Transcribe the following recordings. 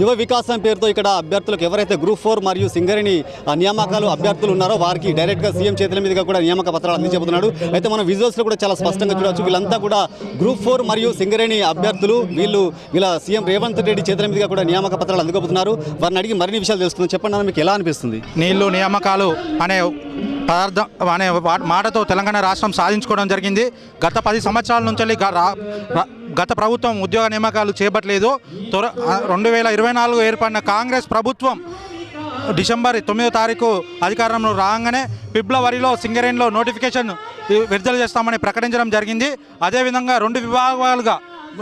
యువ వికాసం పేరుతో ఇక్కడ అభ్యర్థులకు ఎవరైతే గ్రూప్ ఫోర్ మరియు సింగరేణి నియామకాలు అభ్యర్థులు ఉన్నారో వారికి డైరెక్ట్గా సీఎం చేతుల మీదుగా కూడా నియామక పత్రాలు అందించబోతున్నాడు. అయితే మనం విజువల్స్లో కూడా చాలా స్పష్టంగా చూడవచ్చు. వీళ్ళంతా కూడా గ్రూప్ ఫోర్ మరియు సింగరేణి అభ్యర్థులు వీళ్ళు వీళ్ళ సీఎం రేవంత్ రెడ్డి చేతుల మీదుగా కూడా నియామక పత్రాలు అందుకోబోతున్నారు. వారిని అడిగి మరిన్ని విషయాలు తెలుస్తుంది చెప్పండి మీకు ఎలా అనిపిస్తుంది? నీళ్ళు నియామకాలు అనే పదార్థం అనే వా- మాటతో తెలంగాణ రాష్ట్రం సాధించుకోవడం జరిగింది. గత పది సంవత్సరాల నుంచి గత ప్రభుత్వం ఉద్యోగ నియామకాలు చేపట్టలేదు. త్వర రెండు వేల ఇరవై నాలుగు ఏర్పడిన కాంగ్రెస్ ప్రభుత్వం డిసెంబర్ తొమ్మిదో తారీఖు అధికారంలో రాగానే ఫిబ్రవరిలో సింగరేణిలో నోటిఫికేషన్ విడుదల చేస్తామని ప్రకటించడం జరిగింది. అదేవిధంగా రెండు విభాగాలుగా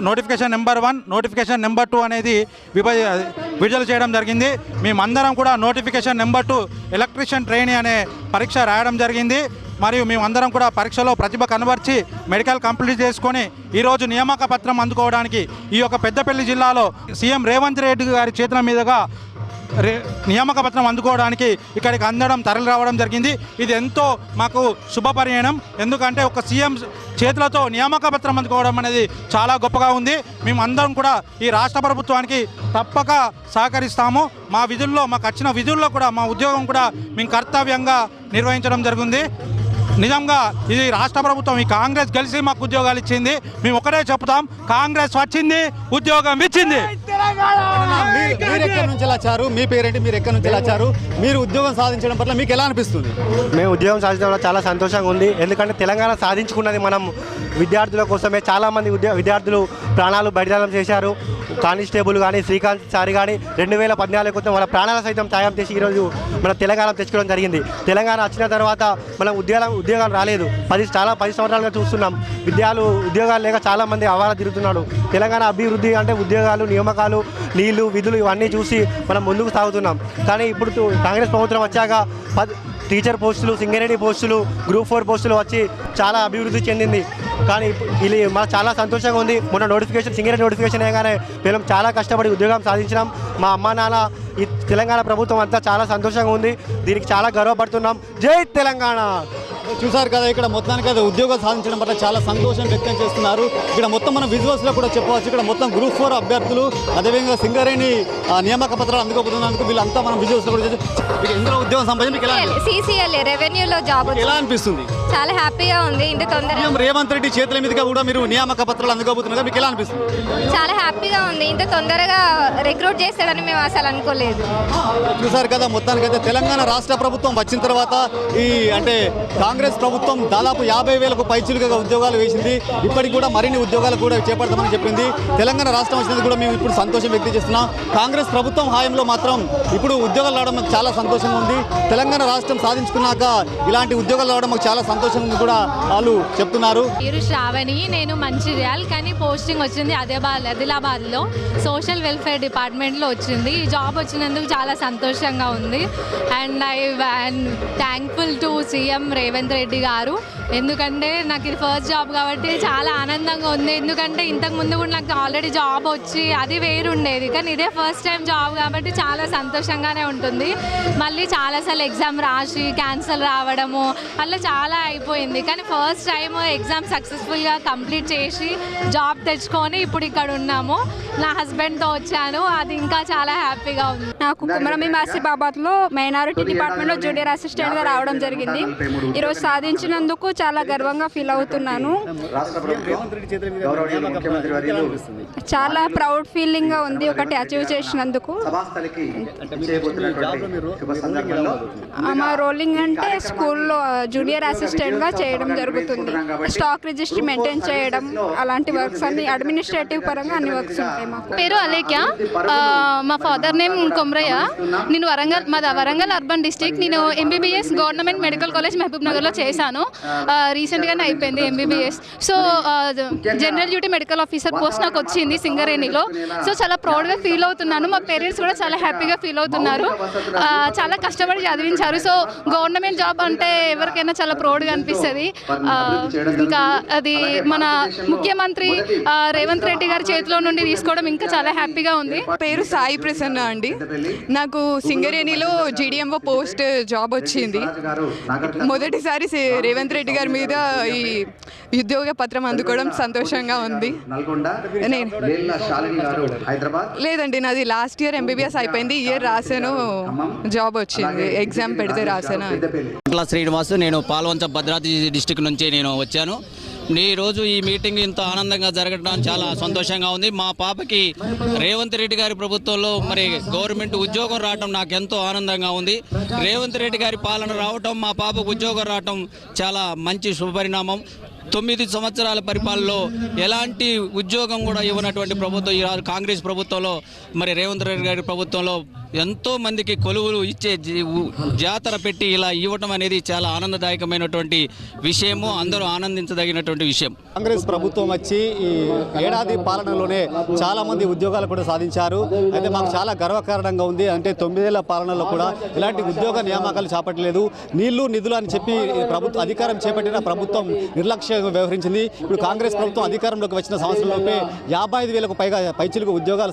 notification number one notification number two అనేది విభజ విడుదల చేయడం జరిగింది. మేమందరం కూడా notification number two electrician trainee అనే పరీక్ష రాయడం జరిగింది. మరియు మేమందరం కూడా పరీక్షలో ప్రతిభ కనబర్చి మెడికల్ కంప్లీట్ చేసుకొని ఈరోజు నియామక పత్రం అందుకోవడానికి ఈ యొక్క పెద్దపల్లి జిల్లాలో సీఎం రేవంత్ రెడ్డి గారి చేతుల మీదుగా రే నియామక పత్రం అందుకోవడానికి ఇక్కడికి అందడం తరలి రావడం జరిగింది. ఇది ఎంతో మాకు శుభపరిణామం ఎందుకంటే ఒక సీఎం చేతులతో నియామక పత్రం అందుకోవడం అనేది చాలా గొప్పగా ఉంది. మేము అందరం కూడా ఈ రాష్ట్ర ప్రభుత్వానికి తప్పక సహకరిస్తాము. మా విధుల్లో మాకు వచ్చిన విధుల్లో కూడా మా ఉద్యోగం కూడా మేము కర్తవ్యంగా నిర్వహించడం జరిగింది. నిజంగా ఇది రాష్ట్ర ప్రభుత్వం ఈ కాంగ్రెస్ గెలిచి మాకు ఉద్యోగాలు ఇచ్చింది. మేము ఒకటే చెప్తాం కాంగ్రెస్ వచ్చింది ఉద్యోగం ఇచ్చింది. మీ- మీరు ఎక్కడి నుంచి వచ్చారు మీ పేరేంటి? మీరు ఎక్కడి నుంచి వచ్చారు మీరు ఉద్యోగం సాధించడం పట్ల మీకు ఎలా అనిపిస్తుంది? మేము ఉద్యోగం సాధించడం వల్ల చాలా సంతోషంగా ఉంది. ఎందుకంటే తెలంగాణ సాధించుకున్నది మనం విద్యార్థుల కోసమే. చాలామంది ఉద్యో విద్యార్థులు ప్రాణాలు బలిదానం చేశారు. కానిస్టేబుల్ కానీ శ్రీకాంత్ సారి కానీ రెండు వేల పద్నాలుగు క్రితం వాళ్ళ ప్రాణాల సైతం త్యాగం చేసి ఈరోజు మన తెలంగాణ తెచ్చుకోవడం జరిగింది. తెలంగాణ వచ్చిన తర్వాత మనం ఉద్యోగం ఉద్యోగాలు రాలేదు. పది చాలా పది సంవత్సరాలుగా చూస్తున్నాం. విద్యాలు ఉద్యోగాలు లేక చాలామంది అవారా తిరుగుతున్నాడు తెలంగాణ అభివృద్ధి అంటే ఉద్యోగాలు నియామకాలు నీళ్ళు విధులు ఇవన్నీ చూసి మనం ముందుకు సాగుతున్నాం. కానీ ఇప్పుడు కాంగ్రెస్ ప్రభుత్వం వచ్చాక పది టీచర్ పోస్టులు సింగరేణి పోస్టులు గ్రూప్ ఫోర్ పోస్టులు వచ్చి చాలా అభివృద్ధి చెందింది. కానీ ఇది మాకు చాలా సంతోషంగా ఉంది. మొన్న నోటిఫికేషన్ సింగరేణి నోటిఫికేషన్ అయ్యగానే మేము చాలా కష్టపడి ఉద్యోగం సాధించినాం. మా అమ్మా నాన్న ఈ తెలంగాణ ప్రభుత్వం అంతా చాలా సంతోషంగా ఉంది. దీనికి చాలా గర్వపడుతున్నాం. జై తెలంగాణ! చూసారు కదా ఇక్కడ మొత్తానికి అయితే ఉద్యోగం సాధించడం పట్ల చాలా సంతోషం వ్యక్తం చేస్తున్నారు. ఇక్కడ మొత్తం మనం విజువల్స్లో కూడా చెప్పవచ్చు. ఇక్కడ మొత్తం గ్రూప్ ఫోర్ అభ్యర్థులు అదేవిధంగా సింగరేణి నియామక పత్రాలు అందుకోబోతున్నందుకు వీళ్ళంతా మనం విజువల్స్లో కూడా మీకు ఇందులో ఉద్యోగం సంపాదించి ఎలా అనిపిస్తుంది? సిసిఎల్ రెవెన్యూలో జాబ్ ఎలా అనిపిస్తుంది? చాలా హ్యాపీగా ఉంది ఇంత తొందర సీఎం రేవంత్ రెడ్డి చేతుల మీదుగా కూడా మీరు నియామక పత్రాలు అందుకోబోతున్నారు మీకు ఎలా అనిపిస్తుంది? చాలా హ్యాపీగా ఉంది ఇంత తొందరగా రిక్రూట్ చేస్తాడని మేము అసలు అనుకోలేదు. చూసారు కదా మొత్తానికైతే తెలంగాణ రాష్ట్ర ప్రభుత్వం వచ్చిన తర్వాత ఈ అంటే కాంగ్రెస్ కాంగ్రెస్ ప్రభుత్వం దాదాపు యాభై వేలకు పైచులుగా ఉద్యోగాలు వేసింది. ఇప్పటికి కూడా మరిన్ని ఉద్యోగాలు కూడా చేపడతామని చెప్పింది. తెలంగాణ రాష్ట్రం వచ్చినది కూడా మేము ఇప్పుడు సంతోషం వ్యక్తం చేస్తున్నాం. కాంగ్రెస్ ప్రభుత్వం హాయంలో మాత్రం ఇప్పుడు ఉద్యోగాలు రావడం మాకు చాలా సంతోషంగా ఉంది. తెలంగాణ రాష్ట్రం సాధించుకున్నాక ఇలాంటి ఉద్యోగాలు రావడం మాకు చాలా సంతోషంగా ఉంది కూడా వాళ్ళు చెప్తున్నారు. పేరు శ్రావణి నేను మంచిర్యాల్ కానీ పోస్టింగ్ వచ్చింది అదేబాద్ ఆదిలాబాద్లో. సోషల్ వెల్ఫేర్ డిపార్ట్మెంట్లో వచ్చింది. ఈ జాబ్ వచ్చినందుకు చాలా సంతోషంగా ఉంది. And I thankful to CM Revanth Reddy గారు. ఎందుకంటే నాకు ఇది ఫస్ట్ జాబ్ కాబట్టి చాలా ఆనందంగా ఉంది. ఎందుకంటే ఇంతకు ముందు కూడా నాకు ఆల్రెడీ జాబ్ వచ్చి అది వేరు ఉండేది. కానీ ఇదే ఫస్ట్ టైం జాబ్ కాబట్టి చాలా సంతోషంగానే ఉంటుంది. మళ్ళీ చాలాసార్లు ఎగ్జామ్ రాసి క్యాన్సల్ రావడము అలా చాలా అయిపోయింది. కానీ ఫస్ట్ టైం ఎగ్జామ్ సక్సెస్ఫుల్గా కంప్లీట్ చేసి జాబ్ తెచ్చుకొని ఇప్పుడు ఇక్కడ ఉన్నాము. నా హస్బెండ్తో వచ్చాను. అది ఇంకా చాలా హ్యాపీగా ఉంది. నాకు కుమరమి మాసిబాబాద్లో మైనారిటీ డిపార్ట్మెంట్లో జూనియర్ అసిస్టెంట్గా రావడం జరిగింది. ఈరోజు సాధించినందుకు చాలా గర్వంగా ఫీల్ అవుతున్నాను. చాలా ప్రౌడ్ ఫీలింగ్గా ఉంది ఒకటి అచీవ్ చేసినందుకు. మా రోలింగ్ అంటే స్కూల్లో జూనియర్ అసిస్టెంట్గా చేయడం జరుగుతుంది. స్టాక్ రిజిస్ట్రీ మెయింటైన్ చేయడం అలాంటి వర్క్స్ అన్ని అడ్మినిస్ట్రేటివ్ పరంగా అన్ని వర్క్స్ ఉంటాయి మాకు. పేరు అలేఖ్య. మా ఫాదర్ నేమ్ కొమరయ్య. నేను వరంగల్ మాది వరంగల్ అర్బన్ డిస్ట్రిక్ట్ నేను ఎంబీబీఎస్ గవర్నమెంట్ మెడికల్ కాలేజ్ మహబూబ్ నగర్లో చేశాను. Uh, రీసెంట్గానే అయిపోయింది MBBS so general duty medical officer post నాకు వచ్చింది సింగరేణిలో. సో చాలా ప్రౌడ్గా ఫీల్ అవుతున్నాను. మా పేరెంట్స్ కూడా చాలా హ్యాపీగా ఫీల్ అవుతున్నారు. Uh, చాలా కష్టపడి చదివించారు. సో గవర్నమెంట్ జాబ్ అంటే ఎవరికైనా చాలా ప్రౌడ్గా అనిపిస్తుంది. Uh, ఇంకా అది మన ముఖ్యమంత్రి రేవంత్ రెడ్డి గారి చేతిలో నుండి తీసుకోవడం ఇంకా చాలా హ్యాపీగా ఉంది. పేరు సాయి ప్రసన్న అండి. నాకు సింగరేణిలో జీడిఎంఓ పోస్ట్ జాబ్ వచ్చింది. మొదటిసారి రేవంత్ రెడ్డి గారి మీద ఈ ఉద్యోగ పత్రం అందుకోవడం సంతోషంగా ఉంది. నేను లేదండి నాది లాస్ట్ ఇయర్ ఎంబీబీఎస్ అయిపోయింది. ఈ ఇయర్ రాశాను జాబ్ వచ్చింది. ఎగ్జామ్ పెడితే రాశాను ఇంట్ల శ్రీనివాస్ నేను పాల్వంచ భద్రాద్రి డిస్టిక్ నుంచి నేను వచ్చాను. ఈరోజు ఈ మీటింగ్ ఇంత ఆనందంగా జరగడం చాలా సంతోషంగా ఉంది. మా పాపకి రేవంత్ రెడ్డి గారి ప్రభుత్వంలో మరి గవర్నమెంట్ ఉద్యోగం రావడం నాకు ఎంతో ఆనందంగా ఉంది. రేవంత్ రెడ్డి గారి పాలన రావటం మా పాపకు ఉద్యోగం రావటం చాలా మంచి శుభపరిణామం. తొమ్మిది సంవత్సరాల పరిపాలనలో ఎలాంటి ఉద్యోగం కూడా ఇవ్వనటువంటి ప్రభుత్వం ఈ కాంగ్రెస్ ప్రభుత్వంలో మరి రేవంత్ రెడ్డి గారి ప్రభుత్వంలో ఎంతో మందికి కొలువులు ఇచ్చే జీ- జాతర పెట్టి ఇలా ఇవ్వటం అనేది చాలా ఆనందదాయకమైనటువంటి విషయము అందరూ ఆనందించదగినటువంటి విషయం. కాంగ్రెస్ ప్రభుత్వం వచ్చి ఈ ఏడాది పాలనలోనే చాలా మంది ఉద్యోగాలు కూడా సాధించారు. అయితే మాకు చాలా గర్వకారణంగా ఉంది. అంటే తొమ్మిదేళ్ళ పాలనలో కూడా ఇలాంటి ఉద్యోగ నియామకాలు చేపట్టలేదు. నీళ్ళు నిధులు అని చెప్పి ప్రభుత్వం అధికారం చేపట్టిన ప్రభుత్వం నిర్లక్ష్యంగా వ్యవహరించింది. ఇప్పుడు కాంగ్రెస్ ప్రభుత్వం అధికారంలోకి వచ్చిన సంవత్సరంలోపే యాభై ఐదు వేలకు పైగా పైచిలకు ఉద్యోగాలు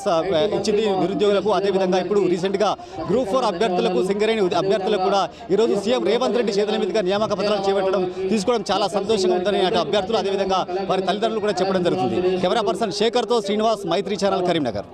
ఇచ్చింది నిరుద్యోగులకు. అదేవిధంగా ఇప్పుడు రీసెంట్గా గ్రూప్ ఫోర్ అభ్యర్థులకు సింగరేణి అభ్యర్థులకు కూడా ఈరోజు సీఎం రేవంత్ రెడ్డి చేతుల మీదుగా నియామక పత్రాలు చేపట్టడం తీసుకోవడం చాలా సంతోషంగా ఉందని అటు అభ్యర్థులు అదేవిధంగా వారి తల్లిదండ్రులు కూడా చెప్పడం జరుగుతుంది. కెమెరా పర్సన్ శేఖర్తో శ్రీనివాస్ మైత్రి ఛానల్ కరీంనగర్.